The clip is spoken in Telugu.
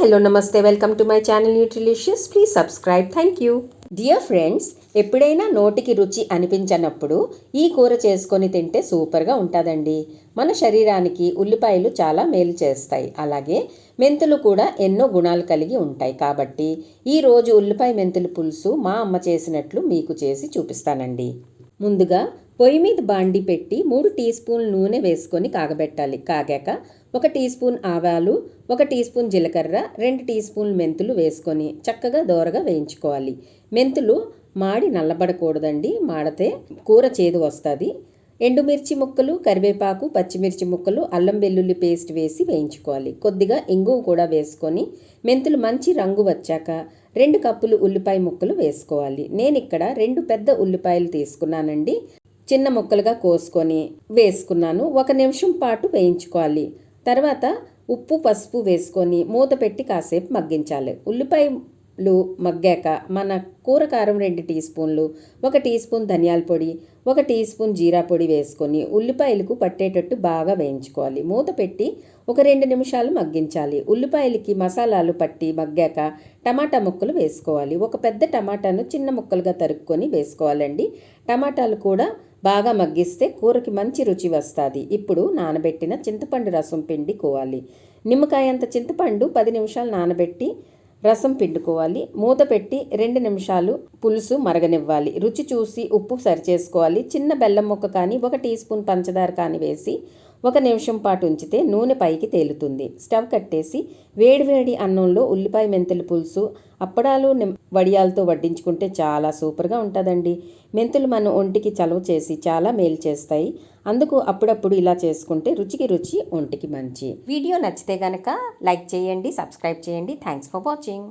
హలో నమస్తే welcome to my channel nutrilicious. Please subscribe. Thank you. Dear friends ఎప్పుడైనా నోటికి రుచి అనిపించనప్పుడు ఈ కూర చేసుకొని తింటే సూపర్గా ఉంటుందండి. మన శరీరానికి ఉల్లిపాయలు చాలా మేలు చేస్తాయి. అలాగే మెంతులు కూడా ఎన్నో గుణాలు కలిగి ఉంటాయి. కాబట్టి ఈరోజు ఉల్లిపాయ మెంతులు పులుసు మా అమ్మ చేసినట్లు మీకు చేసి చూపిస్తానండి. ముందుగా పొయ్యి మీద బాండి పెట్టి మూడు టీ స్పూన్ నూనె వేసుకొని కాగబెట్టాలి. కాగాక ఒక టీ స్పూన్ ఆవాలు ఒక టీ స్పూన్ జీలకర్ర రెండు టీ స్పూన్లు మెంతులు వేసుకొని చక్కగా దోరగా వేయించుకోవాలి. మెంతులు మాడి నల్లబడకూడదండి. మాడితే కూర చేదు వస్తుంది. ఎండుమిర్చి ముక్కలు కరివేపాకు పచ్చిమిర్చి ముక్కలు అల్లం వెల్లుల్లి పేస్ట్ వేసి వేయించుకోవాలి. కొద్దిగా ఇంగువ కూడా వేసుకొని మెంతులు మంచి రంగు వచ్చాక రెండు కప్పులు ఉల్లిపాయ ముక్కలు వేసుకోవాలి. నేను ఇక్కడ రెండు పెద్ద ఉల్లిపాయలు తీసుకున్నానండి. చిన్న ముక్కలుగా కోసుకొని వేసుకున్నాను. ఒక నిమిషం పాటు వేయించుకోవాలి. తర్వాత ఉప్పు పసుపు వేసుకొని మూత పెట్టి కాసేపు మగ్గించాలి. ఉల్లిపాయ లు మగ్గాక మన కూర కారం రెండు టీ స్పూన్లు ఒక టీ స్పూన్ ధనియాల పొడి ఒక టీ స్పూన్ జీరా పొడి వేసుకొని ఉల్లిపాయలకు పట్టేటట్టు బాగా వేయించుకోవాలి. మూత పెట్టి ఒక రెండు నిమిషాలు మగ్గించాలి. ఉల్లిపాయలకి మసాలాలు పట్టి మగ్గాక టమాటా ముక్కలు వేసుకోవాలి. ఒక పెద్ద టమాటాను చిన్న ముక్కలుగా తరుక్కొని వేసుకోవాలండి. టమాటాలు కూడా బాగా మగ్గిస్తే కూరకి మంచి రుచి వస్తుంది. ఇప్పుడు నానబెట్టిన చింతపండు రసం పిండి కోవాలి నిమ్మకాయ అంత చింతపండు పది నిమిషాలు నానబెట్టి రసం పిండుకోవాలి. మూత పెట్టి రెండు నిమిషాలు పులుసు మరగనివ్వాలి. రుచి చూసి ఉప్పు సరిచేసుకోవాలి. చిన్న బెల్లం ముక్క కానీ ఒక టీ స్పూన్ పంచదార కానీ వేసి ఒక నిమిషం పాటు ఉంచితే నూనె పైకి తేలుతుంది. స్టవ్ కట్టేసి వేడివేడి అన్నంలో ఉల్లిపాయ మెంతుల పులుసు అప్పడాలు వడియాలతో వడ్డించుకుంటే చాలా సూపర్గా ఉంటుందండి. మెంతులు మన ఒంటికి చలవ చేసి చాలా మేలు చేస్తాయి. అందుకు అప్పుడప్పుడు ఇలా చేసుకుంటే రుచికి రుచి ఒంటికి మంచి. వీడియో నచ్చితే కనుక లైక్ చేయండి సబ్స్క్రైబ్ చేయండి. Thanks for watching.